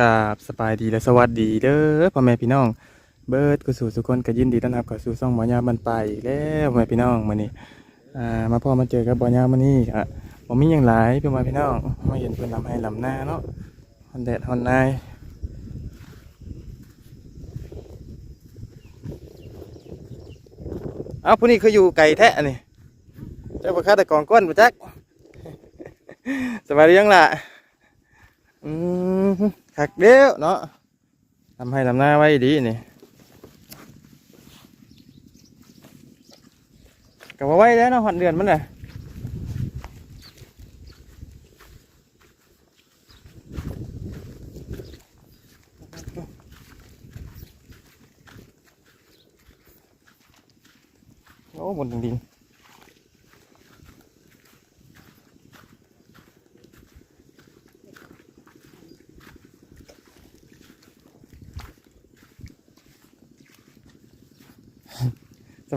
กราบสบายดีและสวัสดีเด้อพ่อแม่พี่น้อง เบิร์ดกุสู่สุกคนก็ยินดีต้อนรับเข้าสู่ช่องหมอยาบันไปอีกแล้วพ่อแม่พี่น้องมื้อนี้อ่ามาพ่อมาเจอกับบอยามื้อนี้อะบ่มีหยังหลายพ่อแม่พี่น้องมาเห็นเพิ่นลำให้ลำหน้าเนาะฮอนแดดฮอนนายเอ้าผู้นี้คืออยู่ไกลแท้อันนี่เจ้าบ่คาแต่กองก้นบ่จักสบายดียังล่ะอืม คักเดียวเนาะทำให้ลำหน้าไว้ดีนี่กับว่าไว้แล้วเนาะหอนเดือนมันน่ะโอ้บนดิน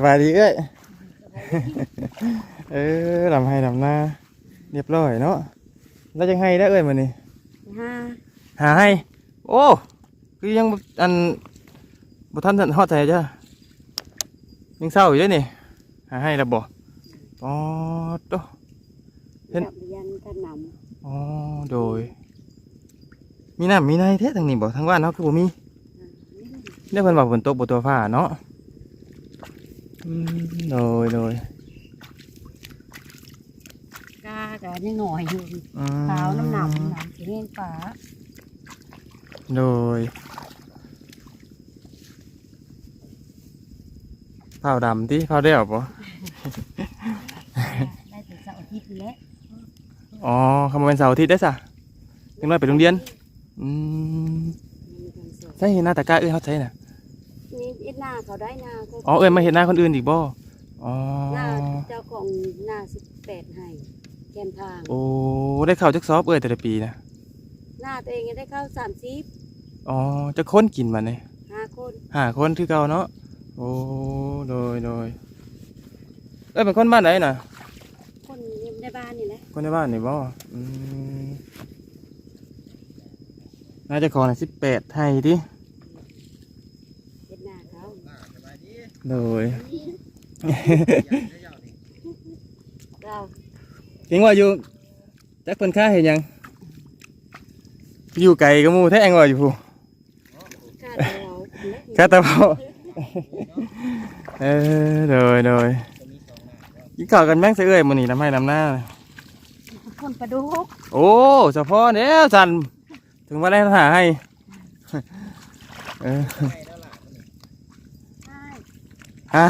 บายดีเอ้ยเออลำให้ลำหน้าเรียบร้อยเนาะแล้วยังให้ได้เอ้ยมันนี่ห้าหาให้ โอ้คือยังบ่อันบุทันทันฮอดใจจ้ะยังเศร้าอยู่เด้นี่หาให้แล้วบ่อ๋อโตเห็นจับยันกันนอ๋อโดย มีน้ำมีในแท้ทางนี้บ่ทางบ้านเนาะคือบ่มีำเดี๋ยวเพิ่นว่าฝนตกบ่ตัวฟ้าเนาะ อืมโดยโดยกากับยังหน่อยอยู่อืมขาวน้ำหนำหนำสีเห็นฟ้าโดยเผาดำที่ เขาได้หน้าเขาอ๋อเอ้ยมาเห็นหน้าคนอื่นอีกบ่อ๋อหน้าเจ้าของหน้าสิบแปดให้แกนทางโอ้ได้เข้าจักซอบเอ้ยแต่ละปีนะหน้าตัวเองยังได้เข้าสามสิบอ๋อจะค้นกินมันเนี่ยห้าคนหาคนคือเก่าเนาะโอ้โดยโดยเอ้ยเป็นคนบ้านไหนน่ะคนยังในบ้านนี่แหละคนในบ้านนี่บ่อืมน่าจะขอหน่อยสิบแปดไทยดิ เห็นหน้าเขา โดยเราจริงว่าอยู่จักเพิ่นค่าเห็นยัง อยู่ไกลกับหมู่แท้งว่าอยู่ผู้กาเราค่าตะเบาเออโดยโดยกินข้าวกันแม่งเสยเอ้ยมื้อนี้น้ำให้น้ำหน้าคนประดุกโอ้เฉพาะเด้อสันถึงว่าได้หาให้เออใช่ ฮะ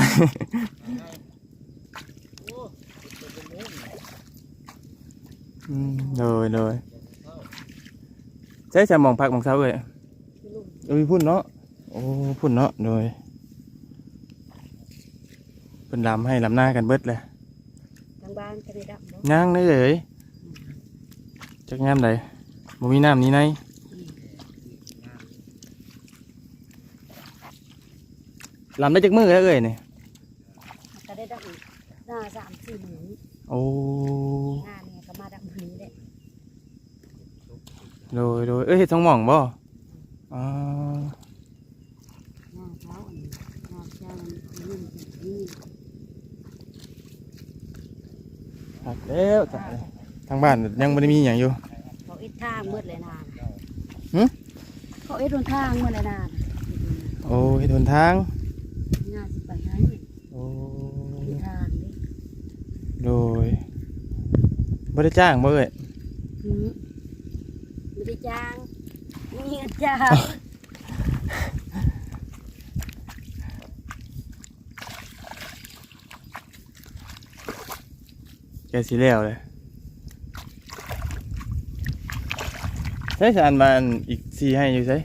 อืมโดยโดยใช้จะมองพักมองเช้าเอ้ยลูกเอ้ยพุ่นเนาะโอ้พุ่นเนาะโดยเป็นลำให้ลำหน้ากันเบิดเลยทางบ้านก็ได้ดับบ่ย่างได้เลยจักงามใดบ่มีน้ำนี้ใน ลำได้จักมือแล้วเอ้ยนี่ก็ได้ดับหน้าสามสี่หมื่นโอ้หน้าเนี่ยก็มาดับหนี้แหละโดยโดยเอ้ยเฮ็ดทองหม่องบ่อ๋อหน้าเช้าอันนี้หน้าเช้ามันยืนนี่ครับแล้วจ้ะทางบ้านยังบ่ได้มีหยังอยู่เขาเอ็ดทางมืดเลยนานหึเขาเอ็ดหนทางมืดเลยนานโอ้เฮ็ดหนทาง หน้าสิไปให้ โอ้ เอ็ด ทางนี่โดยบ่ได้จ้างบ่เอ้ยหืมไม่ได้จ้างมีเงินจ้างแกสิแล้วเลยใช่สารบานอีกสี่ให้อยู่ใช่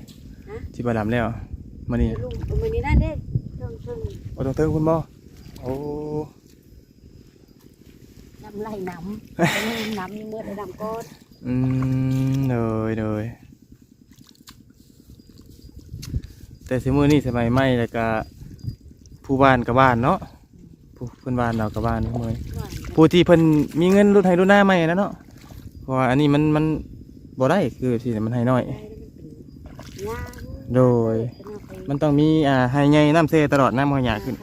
ที่บาดำแล้วมานี่ลุงเอามือนี้นั่นเด้เพิ่งเพิ่งโอ้ตรงเติงคุณบ่ โอ้น้ำไหลน้ำเอามือน้ำนี่มืดเลยน้ำก้อนอืมเลยเลยแต่สมือนี่สมัยใหม่แล้วก็ผู้บ้านกับบ้านเนาะผู้เพื่อนบ้านเรากับบ้านเมื่อยหวานผู้ที่เพิ่นมีเงินรุ่นให้รุ่นหน้าใหม่นะเนาะเพราะว่าอันนี้มันมันบ่ได้คือสิมันให้น้อยได้แล้วมันเป็นยางโดย มันต้องมีอ่าให้ใหญ่น้ำเซตลอดน้ำมันหยาขึ้น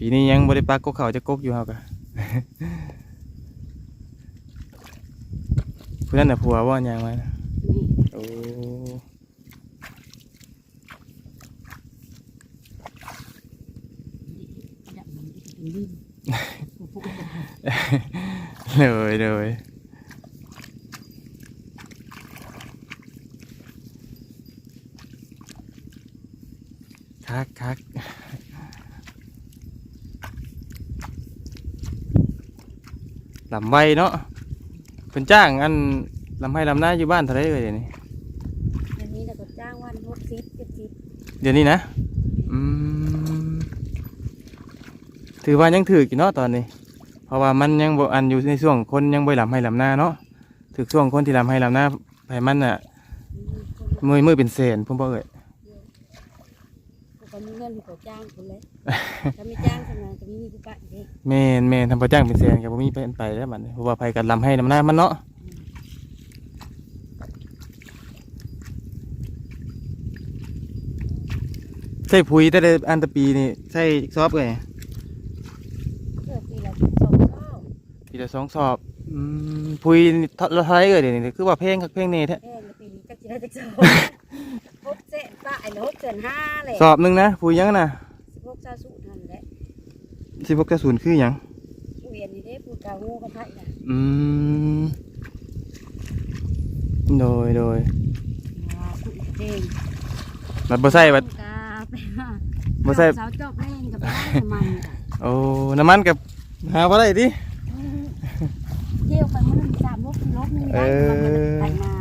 ปีนี้ยังบริปักกกเขาจะกกอยู่เฮากะผู้นั้นน่ะผัวว่าหยังไงนะนี่โอ้ดับมันจะเป็นวิ่งเลยเลยคักคัก ลำไวเนาะเป็นจ้างอันลำให้ลำหน้าอยู่บ้านเท่าไรเลยเดี๋ยวนี้ อันนี้เราก็จ้างวันหกสิบเจ็ดสิบเดี๋ยวนี้นะ อืม ถือว่ายังถือกี่เนาะตอนนี้ เพราะว่ามันยังบ่อันอยู่ในช่วงคนยังบ่ลำให้ลำหน้าเนาะถือช่วงคนที่ลำให้ลำหน้าไผมันอะ มือมือเป็นเศษพุ่มบ่เอ่ย ก็มีเงินเขาจ้างคนเลยถ้าไม่จ้างทำงานจะมีผู้ปะเด็กแม่นแม่นทำบ่จ้างเป็นเศษก็บ่มีเป็นไปแล้วบัดนี้เพราะว่าไผกันลำให้ลำหน้ามันเนาะใช่ปุ๋ยแต่ละอันแตะปีนี่ใช่ซอบเอ่ยเพื่อปีละสองเท่าปีละสองสอบอืมปุ๋ยนี่เท่าเท่าไหรเอ่ยเดี๋ยวนี้คือว่าเพลงคักเพลงนี่แท้แพงละปีนี้ก็จะได้จะสองหกเจ็ด ป้าไอ้หกเจ็ดห้าเลยสอบหนึงนะปุ๋ยยังนะสิบหกซาสุนั่นแหละสิบหกจะศูนย์คือหยังเวียนนี่เด้พูดกางูกันไทยนะอืมโดยโดยสุดเด้งบัดบ่ใส่บัดกาไปว่าบ่ใส่สาวจอบเล่นกับไปได้ประมาณนี้ค่ะโอ้น้ำมันกับหาบ่ได้ดิเที่ยวไปมันหนึ่งสามลบสี่ลบนี่ได้มันจะไปมา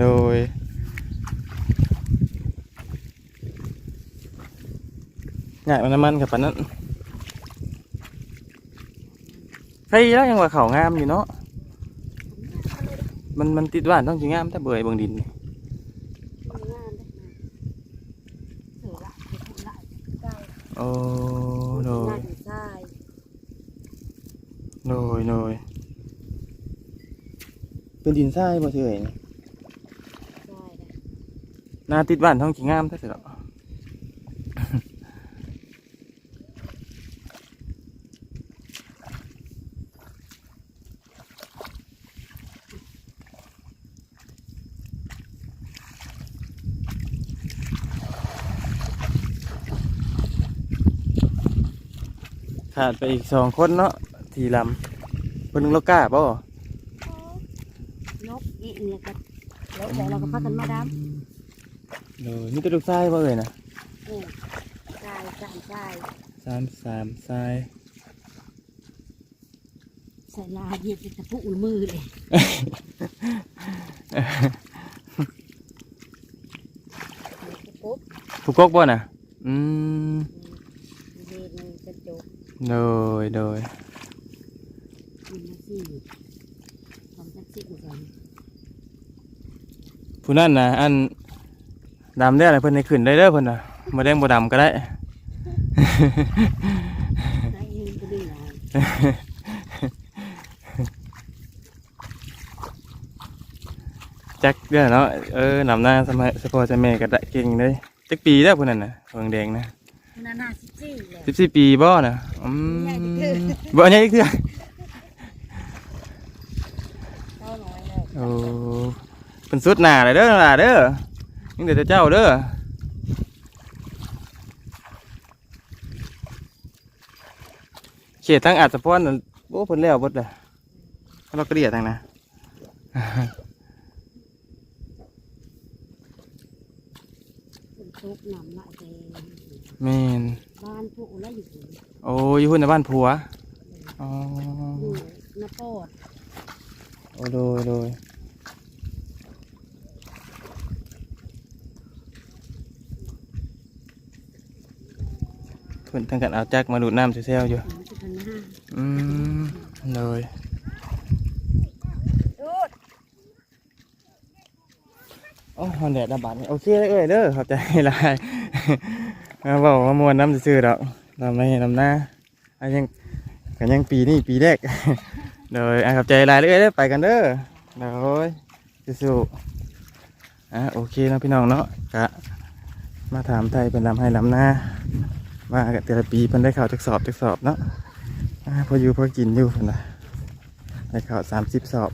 โดย ง่ายมันน้ำมันกับปานนั้นใครแล้วยังว่าเขางามอยู่เนาะมันมันติดว่านต้องสิงามแต่เบื่อไอ้เบิ่งดินนี่งานได้มาเสือละเสือละเก้าโอ้โดยงานใช่โดยโดยเป็นดินทรายบ่เฉยใช่นะหน้าติดบ้านท้องสิงามแท้เสิดอก ขาดไปอีกสองคนเนาะทีลำคนหนึงเรากล้าป่ะลบนี่เนี่ยก็แล้วแต่เราก็พักกันมาดเออนี่ตัวลูกทรายป่ะเอ่ยนะำนี่ใช่ใช่ใช่สามสามทรายใส่ลาเหยียบเป็นตะปุกมือเลยปุ๊บผูกกกบ่น่ะ อืม เรียนกระจก โดยโดยมันมาสี่ทำจักสิบกันผู้นั่นนะอันดำได้อะไรเพิ่นให้ขึ้นได้เด้อเพิ่นน่ะมาแดงบ่ดำก็ได้ ได้เองก็ดีนะจักเด้อเนาะเออนำหน้าสมัยสปอร์ตแม่ก็ได้เก่งเลยจักปีแล้วผู้นั้นน่ะเพิ่งแดงนะ นานาสิจี้เลยสิบสี่ปีบ่น่ะอืมใหญ่ที่คือบ่ใหญ่คือเท่าน้อยเลยโอ้เป็นสุดหน้าเลยเด้อล่ะเด้อยังเดี๋ยวเจ้าเด้อเขตทางอาจจะป้อนน่ะโอ้เพิ่นแล้วเบิดเลยเราก็เรียดทางนะ เป็นทุกหนำละเจแม่นบ้านพวกอะไรอยู่โอ้ยอยู่หุ่นในบ้านผัวอ๋ออยู่นาปอดโอ้โดยโดยเพิ่นทางกันเอาจักมาดูดน้ำเซลๆอยู่ถึงสิบห้า อืมเลย ดูด โอ้ฮอนแดดระบาดนี่โอเคเลยเอ้ยเด้อขอบใจหลายมาบอกว่ามวนน้ำซื่อดอกทำไม่น้ำหน้าอันยังกันยังปีนี้ปีแรกโดยอะขับใจหลายเลยเด้อไปกันเด้อโดยสู้ๆอะโอเคนะพี่น้องเนาะกะมาถามไทยเป็นลำให้ลำหน้าว่าแต่ละปีเพิ่นได้ข่าวจักสอบจักสอบเนาะอะพออยู่พอกินอยู่พนะได้ข่าวสามสิบสอบ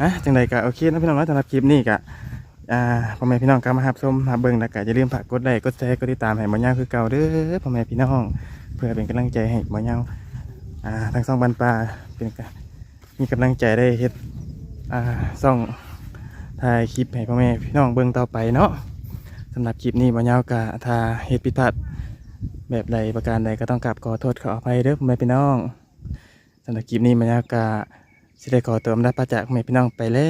อะจังใดกะโอเคนะพี่น้องเนาะสำหรับคลิปนี้กะ อ่าพ่อแม่พี่น้องกลับมาหับชมมาเบิ่งแล้วกะอย่าลืมฝากกดไลค์กดแชร์กดติดตามให้บ่ยาวคือเก่าเด้อพ่อแม่พี่น้องเพื่อเป็นกำลังใจให้บ่ยาวอ่าทั้งสองบรรปลาเป็นมีกำลังใจได้เฮ็ดอ่าซ่องถ่ายคลิปให้พ่อแม่พี่น้องเบิ่งต่อไปเนาะสำหรับคลิปนี้บ่ยาวกะถ้าเฮ็ดผิดพลาดแบบใดประการใดก็ต้องกราบขอโทษขออภัยเด้อพ่อแม่พี่น้องสำหรับคลิปนี้บ่ยาวกะสิได้ขอเตัวอำนาจพระจากพ่อแม่พี่น้องไปแล้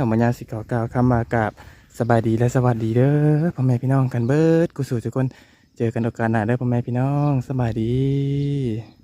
วบ่ยาวสิขอกล่าวคำว่ากราบ สบายดีและสวัสดีเด้อพ่อแม่พี่น้องกันเบิดกูสู่ทุกคนเจอกันโอกาสหน้าเด้อพ่อแม่พี่น้องสบายดี